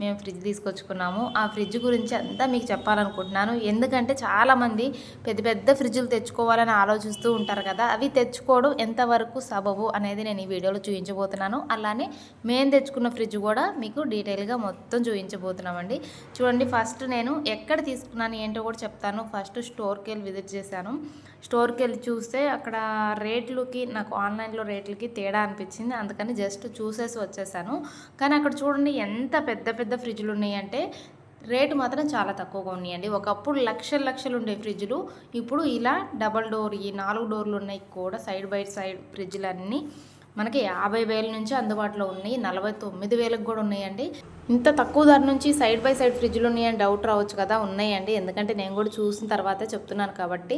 మేము ఫ్రిడ్జ్ తీసుకొచ్చుకున్నాము. ఆ ఫ్రిడ్జ్ గురించి అంతా మీకు చెప్పాలనుకుంటున్నాను. ఎందుకంటే చాలామంది పెద్ద పెద్ద ఫ్రిడ్జ్లు తెచ్చుకోవాలని ఆలోచిస్తూ ఉంటారు కదా అవి తెచ్చుకోవడం ఎంతవరకు సబబు అనేది నేను ఈ వీడియోలో చూపించబోతున్నాను. అలానే మేము తెచ్చుకున్న ఫ్రిడ్జ్ కూడా మీకు డీటెయిల్గా మొత్తం చూపించబోతున్నామండి. చూడండి ఫస్ట్ నేను ఎక్కడ తీసుకున్నాను ఏంటో కూడా చెప్తాను. ఫస్ట్ స్టోర్కి వెళ్ళి విజిట్ చేశాను. స్టోర్కి వెళ్ళి చూస్తే అక్కడ రేట్లకి నాకు ఆన్లైన్లో రేట్లకి తేడా అనిపించింది. అందుకని జస్ట్ చూసేసి వచ్చేసాను. కానీ అక్కడ చూడండి ఎంత పెద్ద పెద్ద పెద్ద ఫ్రిడ్జ్లు ఉన్నాయంటే రేటు మాత్రం చాలా తక్కువగా ఉన్నాయండి. ఒకప్పుడు లక్షల లక్షలు ఉండే ఫ్రిడ్జ్లు ఇప్పుడు ఇలా డబల్ డోర్ ఈ నాలుగు డోర్లు ఉన్నాయి కూడా సైడ్ బై సైడ్ ఫ్రిడ్జ్లు అన్నీ మనకి యాభై వేల నుంచి అందుబాటులో ఉన్నాయి. నలభై తొమ్మిది వేలకు కూడా ఉన్నాయండి. ఇంత తక్కువ ధర నుంచి సైడ్ బై సైడ్ ఫ్రిడ్జ్లు ఉన్నాయని డౌట్ రావచ్చు కదా ఉన్నాయండి. ఎందుకంటే నేను కూడా చూసిన తర్వాతే చెప్తున్నాను కాబట్టి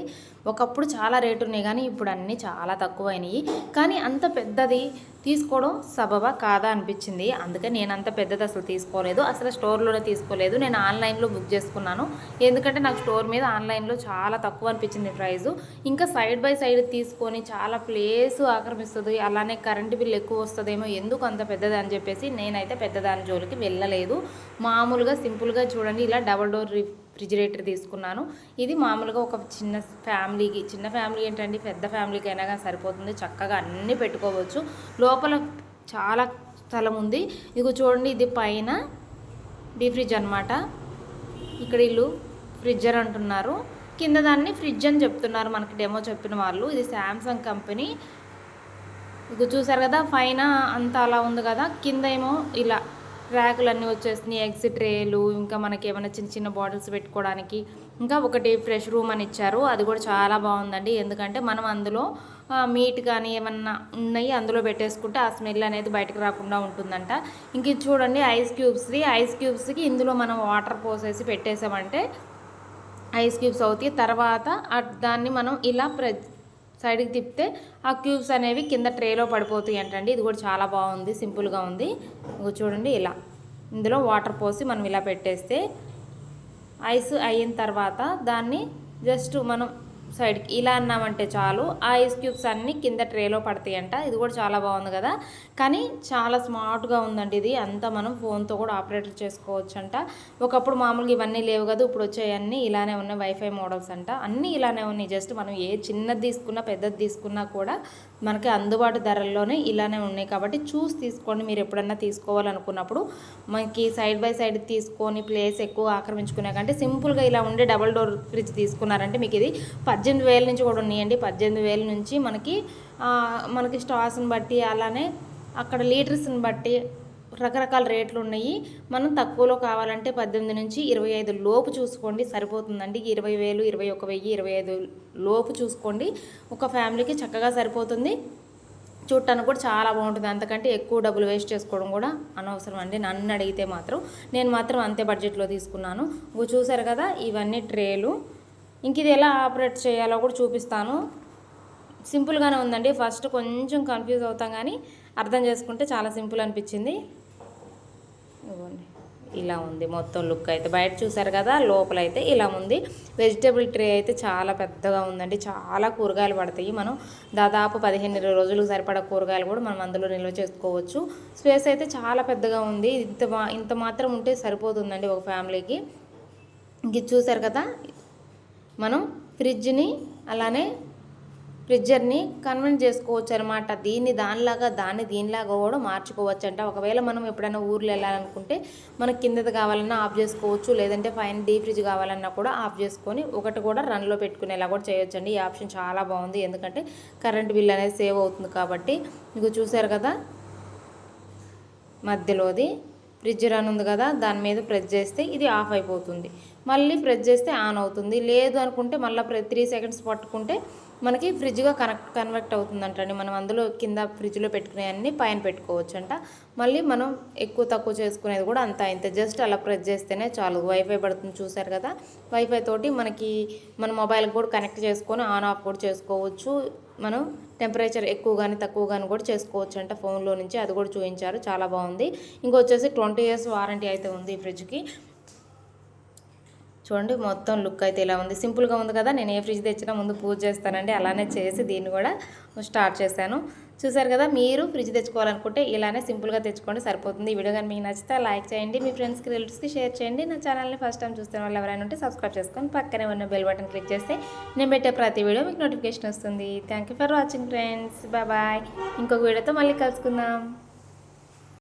ఒకప్పుడు చాలా రేటు ఉన్నాయి కానీ ఇప్పుడు అన్నీ చాలా తక్కువ అయినాయి కానీ అంత పెద్దది తీసుకోవడం సబబా కాదా అనిపించింది. అందుకే నేను అంత పెద్దది అసలు తీసుకోలేదు. అసలు స్టోర్లోనే తీసుకోలేదు. నేను ఆన్లైన్లో బుక్ చేసుకున్నాను. ఎందుకంటే నాకు స్టోర్ మీద ఆన్లైన్లో చాలా తక్కువ అనిపించింది ప్రైస్ ఇంకా సైడ్ బై సైడ్ తీసుకొని చాలా ప్లేస్ ఆక్రమిస్తుంది. అలానే కరెంటు బిల్ ఎక్కువ వస్తుందేమో ఎందుకు అంత పెద్దది అని చెప్పేసి నేనైతే పెద్దదాని జోలికి వెళ్ళలేదు. మామూలుగా సింపుల్గా చూడండి ఇలా డబల్ డోర్ రిఫ్రిజిరేటర్ తీసుకున్నాను. ఇది మామూలుగా ఒక చిన్న ఫ్యామిలీకి చిన్న ఫ్యామిలీ ఏంటండి? పెద్ద ఫ్యామిలీకి అయినా కానీ సరిపోతుంది. చక్కగా అన్నీ పెట్టుకోవచ్చు. లోపల చాలా స్థలం ఉంది. ఇదిగో చూడండి ఇది పైన డీ ఫ్రిడ్జ్ అనమాట ఇక్కడ ఇల్లు ఫ్రిడ్జర్ అంటున్నారు. కింద దాన్ని ఫ్రిడ్జ్ అని చెప్తున్నారు మనకి డెమో చెప్పిన వాళ్ళు. ఇది శాంసంగ్ కంపెనీ. ఇది చూసారు కదా పైన అంతా అలా ఉంది కదా. కింద ఏమో ఇలా ర్యాకులు అన్నీ వచ్చేసినాయి ఎగ్స్ ట్రేలు ఇంకా మనకి ఏమైనా చిన్న చిన్న బాటిల్స్ పెట్టుకోవడానికి. ఇంకా ఒకటి ఫ్రెష్ రూమ్ అని ఇచ్చారు. అది కూడా చాలా బాగుందండి. ఎందుకంటే మనం అందులో మీట్ కానీ ఏమన్నా ఉన్నాయి అందులో పెట్టేసుకుంటే ఆ స్మెల్ అనేది బయటకు రాకుండా ఉంటుందంట. ఇంక ఇది చూడండి ఐస్ క్యూబ్స్ది ఐస్ క్యూబ్స్కి ఇందులో మనం వాటర్ పోసేసి పెట్టేసామంటే ఐస్ క్యూబ్స్ అవుతాయి. తర్వాత దాన్ని మనం ఇలా ప్ర సైడ్కి తిప్పితే ఆ క్యూబ్స్ అనేవి కింద ట్రేలో పడిపోతాయి అంటండి. ఇది కూడా చాలా బాగుంది సింపుల్గా ఉంది. చూడండి ఇలా. ఇందులో వాటర్ పోసి మనం ఇలా పెట్టేస్తే ఐస్ అయిన తర్వాత దాన్ని జస్ట్ మనం సైడ్కి ఇలా అన్నామంటే చాలు. ఆ ఐస్ క్యూబ్స్ అన్నీ కింద ట్రేలో పడతాయంట. ఇది కూడా చాలా బాగుంది కదా. కానీ చాలా స్మార్ట్గా ఉందండి ఇది. అంతా మనం ఫోన్తో కూడా ఆపరేటర్ చేసుకోవచ్చు అంట ఒకప్పుడు మామూలుగా ఇవన్నీ లేవు కదా. ఇప్పుడు వచ్చేవన్నీ ఇలానే ఉన్నాయి. వైఫై మోడల్స్ అంట. అన్నీ ఇలానే ఉన్నాయి. జస్ట్ మనం ఏ చిన్నది తీసుకున్నా పెద్దది తీసుకున్నా కూడా మనకి అందుబాటు ధరల్లోనే ఇలానే ఉన్నాయి. కాబట్టి చూసి తీసుకోండి. మీరు ఎప్పుడన్నా తీసుకోవాలనుకున్నప్పుడు మనకి సైడ్ బై సైడ్ తీసుకొని ప్లేస్ ఎక్కువ ఆక్రమించుకునే కంటే సింపుల్గా ఇలా ఉండే డబల్ డోర్ ఫ్రిడ్జ్ తీసుకున్నారంటే మీకు ఇది పద్దెనిమిది పద్దెనిమిది వేల నుంచి కూడా ఉన్నాయండి. పద్దెనిమిది వేల నుంచి మనకి మనకి స్టార్స్ని బట్టి అలానే అక్కడ లీటర్స్ని బట్టి రకరకాల రేట్లు ఉన్నాయి. మనం తక్కువలో కావాలంటే పద్దెనిమిది నుంచి ఇరవై ఐదు లోపు చూసుకోండి. సరిపోతుందండి. ఇరవై వేలు ఇరవై ఒక వెయ్యి ఇరవై ఐదు లోపు చూసుకోండి. ఒక ఫ్యామిలీకి చక్కగా సరిపోతుంది. చూడటానికి కూడా చాలా బాగుంటుంది. అంతకంటే ఎక్కువ డబ్బులు వేస్ట్ చేసుకోవడం కూడా అనవసరం అండి. నన్ను అడిగితే మాత్రం నేను మాత్రం అంతే బడ్జెట్లో తీసుకున్నాను. చూసారు కదా ఇవన్నీ ట్రేలు. ఇంక ఇది ఎలా ఆపరేట్ చేయాలో కూడా చూపిస్తాను. సింపుల్గానే ఉందండి. ఫస్ట్ కొంచెం కన్ఫ్యూజ్ అవుతాం కానీ అర్థం చేసుకుంటే చాలా సింపుల్ అనిపించింది. ఇవ్వండి. ఇలా ఉంది మొత్తం లుక్ అయితే. బయట చూసారు కదా లోపల అయితే ఇలా ఉంది. వెజిటేబుల్ ట్రే అయితే చాలా పెద్దగా ఉందండి. చాలా కూరగాయలు పడతాయి. మనం దాదాపు పదిహేను ఇరవై రోజులకు సరిపడా కూరగాయలు కూడా మనం అందులో నిల్వ చేసుకోవచ్చు. స్పేస్ అయితే చాలా పెద్దగా ఉంది. ఇంత ఇంత మాత్రం ఉంటే సరిపోతుందండి ఒక ఫ్యామిలీకి. ఇంక చూసారు కదా మనం ఫ్రిడ్జ్ని అలానే ఫ్రిడ్జర్ని కన్వెంట్ చేసుకోవచ్చు అనమాట దీన్ని దానిలాగా దాన్ని దీనిలాగా కూడా మార్చుకోవచ్చు అంట ఒకవేళ మనం ఎప్పుడైనా ఊర్లో వెళ్ళాలనుకుంటే మనకు కిందది కావాలన్నా ఆఫ్ చేసుకోవచ్చు. లేదంటే పైన డీ ఫ్రిడ్జ్ కావాలన్నా కూడా ఆఫ్ చేసుకొని ఒకటి కూడా రన్లో పెట్టుకునేలా కూడా చేయొచ్చండి. ఈ ఆప్షన్ చాలా బాగుంది. ఎందుకంటే కరెంట్ బిల్ అనేది సేవ్ అవుతుంది కాబట్టి. మీకు చూసారు కదా? మధ్యలోది ఫ్రిడ్జ్ రన్ ఉంది కదా? దాని మీద ప్రెస్ చేస్తే ఇది ఆఫ్ అయిపోతుంది. మళ్ళీ ప్రెస్ చేస్తే ఆన్ అవుతుంది. లేదు అనుకుంటే మళ్ళీ త్రీ సెకండ్స్ పట్టుకుంటే మనకి ఫ్రిడ్జ్గా కనెక్ట్ కన్వర్ట్ అవుతుందంటండి. మనం అందులో కింద ఫ్రిడ్జ్లో పెట్టుకునేవన్నీ పైన పెట్టుకోవచ్చు అంట మళ్ళీ మనం ఎక్కువ తక్కువ చేసుకునేది కూడా అంత ఇంత. జస్ట్ అలా ప్రెస్ చేస్తేనే చాలు. వైఫై పడుతుంది చూసారు కదా. వైఫై తోటి మనకి మన మొబైల్కి కూడా కనెక్ట్ చేసుకొని ఆన్ ఆఫ్ కూడా చేసుకోవచ్చు. మనం టెంపరేచర్ ఎక్కువ కానీ తక్కువ కానీ కూడా చేసుకోవచ్చు అంట ఫోన్లో నుంచి. అది కూడా చూపించారు చాలా బాగుంది. ఇంకొచ్చేసి ట్వంటీ ఇయర్స్ వారంటీ అయితే ఉంది ఈ ఫ్రిడ్జ్కి. చూడండి మొత్తం లుక్ అయితే ఇలా ఉంది. సింపుల్గా ఉంది కదా నేను ఏ ఫ్రిడ్జ్ తెచ్చినా ముందు పూజ చేస్తానండి. అలానే చేసి దీన్ని కూడా స్టార్ట్ చేశాను. చూసారు కదా మీరు ఫ్రిడ్జ్ తెచ్చుకోవాలనుకుంటే ఇలానే సింపుల్గా తెచ్చుకోండి సరిపోతుంది. ఈ వీడియో కానీ మీకు నచ్చితే లైక్ చేయండి మీ ఫ్రెండ్స్కి రిలేటివ్స్కి షేర్ చేయండి. నా ఛానల్ని ఫస్ట్ టైం చూస్తున్న వాళ్ళు ఎవరైనా ఉంటే సబ్స్క్రైబ్ చేసుకొని పక్కనే ఉన్న బెల్ బటన్ క్లిక్ చేస్తే నేను పెట్టే ప్రతి వీడియో మీకు నోటిఫికేషన్ వస్తుంది. Thank you for watching friends bye ఇంకొక వీడియోతో మళ్ళీ కలుసుకుందాం.